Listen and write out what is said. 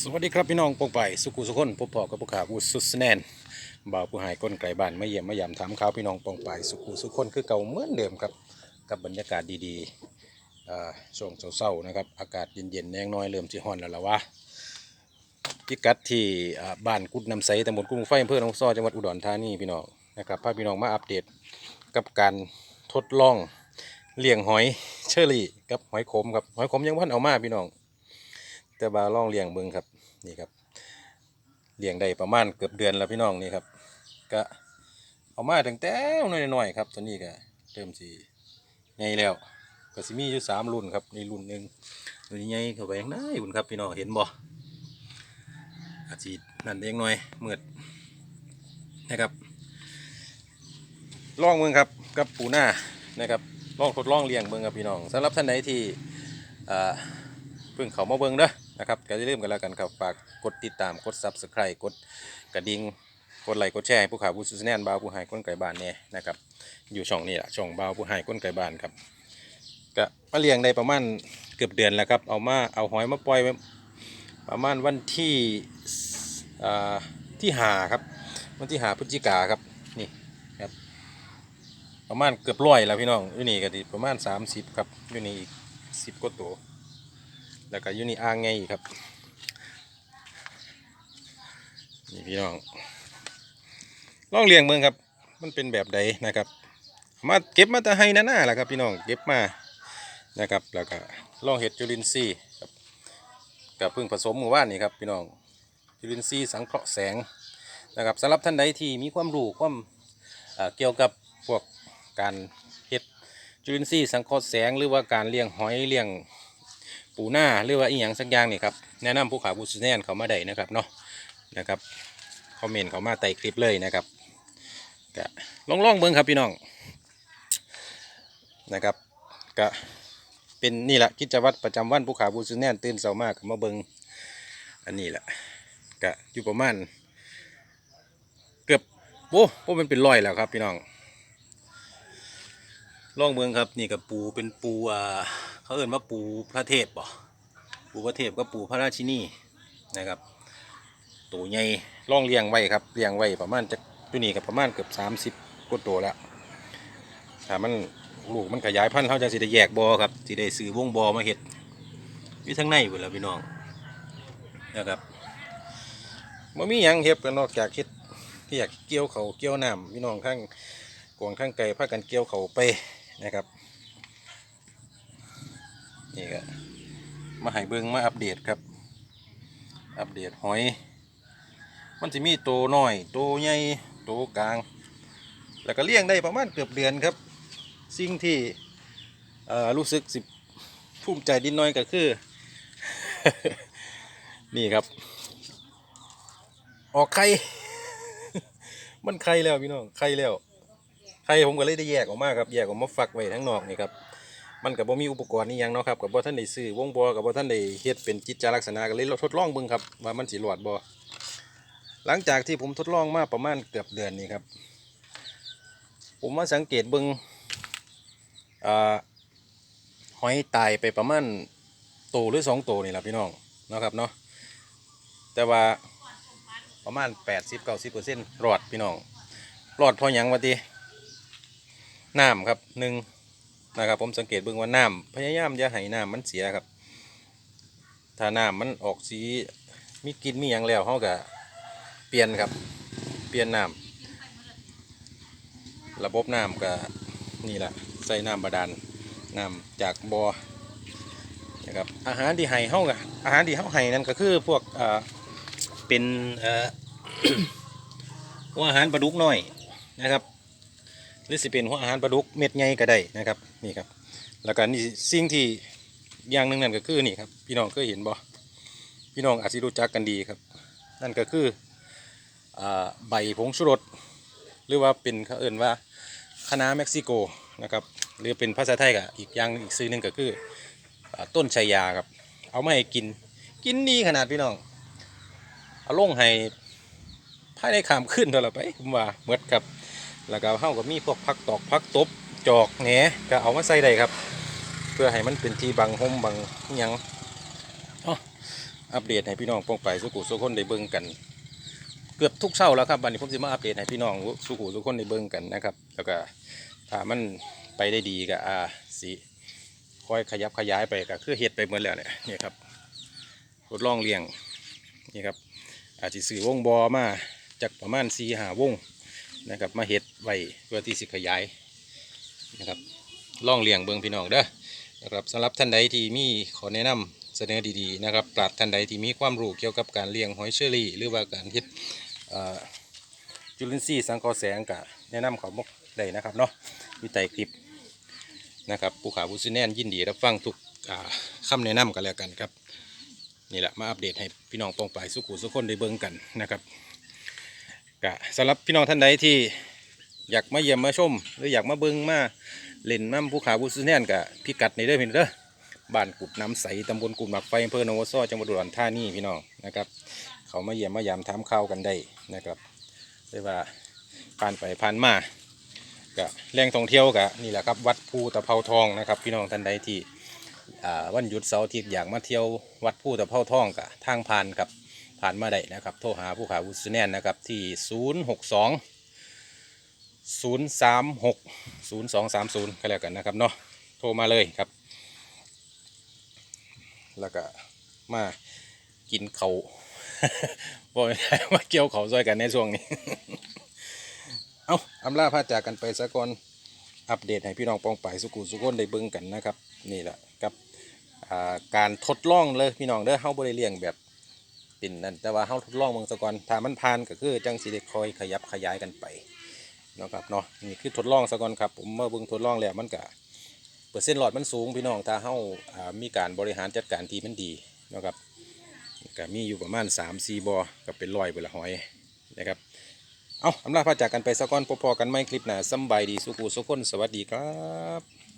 สวัสดีครับพี่น้องปองไปสุขุสุขนพบพอกับผู้ข่าผู้สุดแนนบ่าวผู้หายก้นไก่บ้านมาเยี่ยมมายามถามข่าวพี่น้องปองไปสุขุสุขนคือเก่าเหมือนเดิมครับกับบรรยากาศดีๆช่วงเศร้าๆนะครับอากาศเย็นๆแนงน้อยเริ่มสิฮ้อนแล้วล่ะวะพิกัดที่บ้านกุดน้ำใสตำบลกุ้งไฟอำเภอหนองซ้อจังหวัดอุดรธานีพี่น้องนะครับพาพี่น้องมาอัปเดตกับการทดลองเลี้ยงหอยเชอรี่กับหอยขมครับหอยขมยังพันเอามาพี่น้อง แต่บาล่องเลี้ยงเบิงครับนี่ครับเลี้ยงได้ประมาณเกือบเดือนแล้วพี่น้องนี่ครับ ก็เอามาตั้งแต่น้อยๆครับตัวนี้ก็เริ่มสีใหญ่แล้วก็สิมีอยู่สามรุ่นครับในรุ่นหนึ่งตัวนี้ใหญ่เข้าไปข้างในบุญครับพี่น้องเห็นบ่อาจจะนั่นเองหน่อยเมืดนะครับลองเมืองครับกับปูหน้านะครับลองทดลองเลี้ยงเบิงครับพี่น้องสำหรับท่านไหนที่อ่าเพิ่งเขามาเบิ่งเด้อ นะครับก็อย่าลืมกันแล้วกันครับฝากกดติดตามกด Subscribe กดกระดิ่งกดไลค์กดแชร์ให้ผู้ข่าวผู้สื่อแนนบาวผู้หายก้นไก่บ้านเนี่ยนะครับอยู่ช่องนี้แหละช่องบาวผู้หายก้นไก่บ้านครับก็มาเลี้ยงได้ประมาณเกือบเดือนแล้วครับเอามาเอาหอยมาปล่อยไว้ประมาณวันที่อ่าที่หาครับ วันที่หาพฤศจิกาครับนี่ครับ ประมาณเกือบร้อยแล้วพี่น้องอยู่นี่ก็ดีประมาณ 30 ครับอยู่นี่อีก 10กว่าตัว แล้วก็อยูนี่อ่างไงครับ นี่พี่น้องลองเลี้ยงเมืองครับ มันเป็นแบบใดนะครับ มาเก็บมาแต่ให้หน้าๆแหละครับพี่น้องเก็บมานะครับ แล้วก็ลองเห็ดจุลินทรีย์ครับกับพึ่งผสมหมู่บ้านนี่ครับพี่น้องจุลินทรีย์สังเคราะห์แสงนะครับสำหรับท่านใดที่มีความรู้ความเอ่อเกี่ยวกับพวกการเห็ดจุลินทรีย์สังเคราะห์แสงหรือว่าการเลี้ยงหอยเลี้ยง ปูหน้าหรือว่าอีหยังสักอย่างนี่ครับแนะนำผู้ขาผู้สุแนนเขามาได้นะครับเนาะนะครับคอมเมนต์เขามาใต้คลิปเลยนะครับก็ลองลองเบิ้งครับพี่น้องนะครับก็เป็นนี่แหละกิจวัตรประจำวันผู้ขาผู้สุแนนตื่นเช้ามากมาเบิ้งอันนี้แหละก็อยู่ประมาณเกือบโอ้โอ้มันเป็นรอยแล้วครับพี่น้องลองเมืองครับนี่กับปูเป็นปูอ่า เขาเอ่นว่าปูพระเทพบ่ปูพระเทพก็ปูพระราชินีนะครับตัวใหญ่ล่องเลี้ยงไว้ครับเลี้ยงไว้ประมาณจะตัวนี้กับประมาณเกือบสามสิบกว่าตัวแล้วถ้ามันลูกมันขยายพันธุ์เขาจะสิได้แยกบอครับสิได้ซื้อวงบอมาเห็ดอยู่ทั้งในหมดแล้วพี่น้องนะครับม่มีหยังเห็บกันนอกจากเห็ดที่อยากเกี่ยวเขาเกี่ยวน้ำพี่น้องข้างกวางข้างไกลพากันเกี่ยวเขาไปนะครับ นี่ก็มาให้เบิ้งมาอัปเดตครับ อัปเดตหอย มันจะมีโตน้อย โตใหญ่ โตกลาง แล้วก็เลี้ยงได้ประมาณเกือบเดือนครับ สิ่งที่รู้สึกสิภูมิใจดินน้อยก็คือ นี่ครับ ออกไข่ มันไข่แล้วพี่น้อง ไข่แล้ว ไข่ผมก็เลยได้แยกออกมาครับ แยกออกมาฝักไว้ทั้งนอกนี่ครับ มันกับบ่มีอุปกรณ์นี่ยังเนาะครับกับบ่ท่านได้ซื้อวงบ่กับบ่ท่านได้เฮ็ดเป็นจิตจาลักษณะก็เลยทดลองเบิ่งครับว่ามันสิรอดบ่หลังจากที่ผมทดลองมาประมาณเกือบเดือนนี่ครับ ผมมาสังเกตเบิ่งอ่าหอยตายไปประมาณโตวหรือสองโตวนี่แหละพี่น้องเนาะครับเนาะแต่ว่าประมาณ80-90%รอดพี่น้องรอดเพอหยังวะทีน้ำครับหนึ่ง นะครับผมสังเกตเบิ่งว่าน้ำพยายามอย่าให้น้ำมันเสียครับ ถ้าน้ำมันออกสีมีกลินมีหยังแล้วเขาก็เปลี่ยนครับ เปลี่ยนน้ำระบบน้ำก็นี่แหละใส่น้ำบาดาลน้ำจากบอ่อนะครับอาหารที่ให้เขาก็อาหารที่เขาให้นั่นก็คือพวกเอ่อเป็นเอ่ออาหารปลาดุกน้อยนะครับ หรือสิเป็นหัวอาหารปลาดุกเม็ดใหญ่ก็ได้นะครับนี่ครับ แล้วก็นี่สิ่งที่อย่างหนึ่งนั่นก็คือนี่ครับ พี่น้องเคยเห็นบ่พี่น้องอาจจะรู้จักกันดีครับ นั่นก็คืออใบผงชูรสหรือว่าเป็นเขาเอ่นว่าคณะเม็กซิโกนะครับหรือเป็นภาษาไทยก็อีกอย่างอีกซื้อหนึ่งก็คืออต้นชายาครับ เอามาให้กินกินดีขนาดพี่น้อง เอาลงให้ภายในขามขึ้นเท่าไหร่ไปผมว่าเมดครับ แล้วก็เฮาก็มีพวกพักตอกพักตบจอกแหนก็เอามาใส่ได้ครับ เพื่อให้มันเป็นที่บังห่มบังอิหยังอ๋ออัปเดตให้พี่น้องป้องไปสุขุสุขคนได้เบิ่งกัน เกือบทุกเช้าแล้วครับวันนี้ผมจะมาอัปเดตให้พี่น้องสุขุสุขคนได้เบิ่งกันนะครับ แล้วก็ถ้ามันไปได้ดีก็อ่าสิค่อยขยับขยายไปก็คือเฮ็ดไปหมดแล้วเนี่ยนี่ครับทดลองเลี้ยงนี่ครับอาจจะซื้อวงบอมาจากประมาณ4ีหาวง นะครับมาเฮ็ดไว้เพื่อที่สิขยายนะครับล่องเลี้ยงเบิ่งพี่น้องเด้อนะครับสำหรับท่านใดที่มีขอแนะนำเสนอดีๆนะครับปราดท่านใดที่มีความรู้เกี่ยวกับการเลี้ยงหอยเชอรี่ หรือว่าการเฮ็ดจุลินทรีย์สังเคราะห์แสงกะแนะนำเขาบอกได้นะครับเนาะมีไต่คลิปนะครับผู้ขาผู้ซื้อแน่นยินดีรับฟังทุกอ่าแนะนำกันแล้วกันครับนี่แหละมาอัปเดตให้พี่น้องปองปลายสุขุสุขคนได้เบิ่งกันนะครับ กะสำหรับพี่น้องท่านใดที่อยากมาเยี่ยมมาชม หรืออยากมาเบิ่งมาเล่นน้ำผู้ขาผู้ซื้อแน่นกะพิกัดในเด้อพี่น้องเด้อบ้านกุดน้ำใสตำบลกุดหมักไฟอำเภอโนวซ้อจังหวัดอุดรธานีพี่น้องนะครับ เขามาเยี่ยมมายามถามข่าวกันได้นะครับเรียกว่าผ่านไปผ่านมาก็แหล่งท่องเที่ยวกะนี่แหละครับวัดภูตะเภาทองนะครับ พี่น้องท่านใดที่อ่าวันหยุดเสาร์อาทิตย์อยากมาเที่ยววัดภูตะเภาทองกะทางผ่านครับ ผ่านมาได้นะครับ โทรหาผู้ขาวุฒิแนนนะครับที่ 0 6 2 0 3 6 0 2 3 0 ก็แล้วกันนะครับเนาะโทรมาเลยครับ แล้วก็มากินเขาวบ่ได้มาเกี่ยวเขาซอยกันในช่วงนี้ เอาอำลาพาจากกันไปซะก่อนอัปเดตให้พี่น้องปองไปายสุกุสุกคนได้เบิ่งกันนะครับ นี่แหละกับการทดลองเลยพี่น้องเด้อเฮาบ่ได้เลี้ยงแบบ เป็นนั่นแต่ว่าเฮาทดลองเบิ่งซะก่อนถ้ามันผ่านก็คือจังสิได้คอยขยับขยายกันไปเนาะครับเนาะนี่คือทดลองซะก่อนครับผมเมาเบิ่งทดลองแล้วมันก็เปอร์เซ็นต์หลอดมันสูงพี่น้องถ้าเฮาามีการบริหารจัดการที่มันดีนะครับก็มีอยู่ประมาณ3 4บอก็เป็นร้อยเบละหอยนะครับเอาอำลาพาจากกันไปสักก่อนพอๆกันไม่คลิปหน้าสบายดีสุขุสุขคนสวัสดีครับ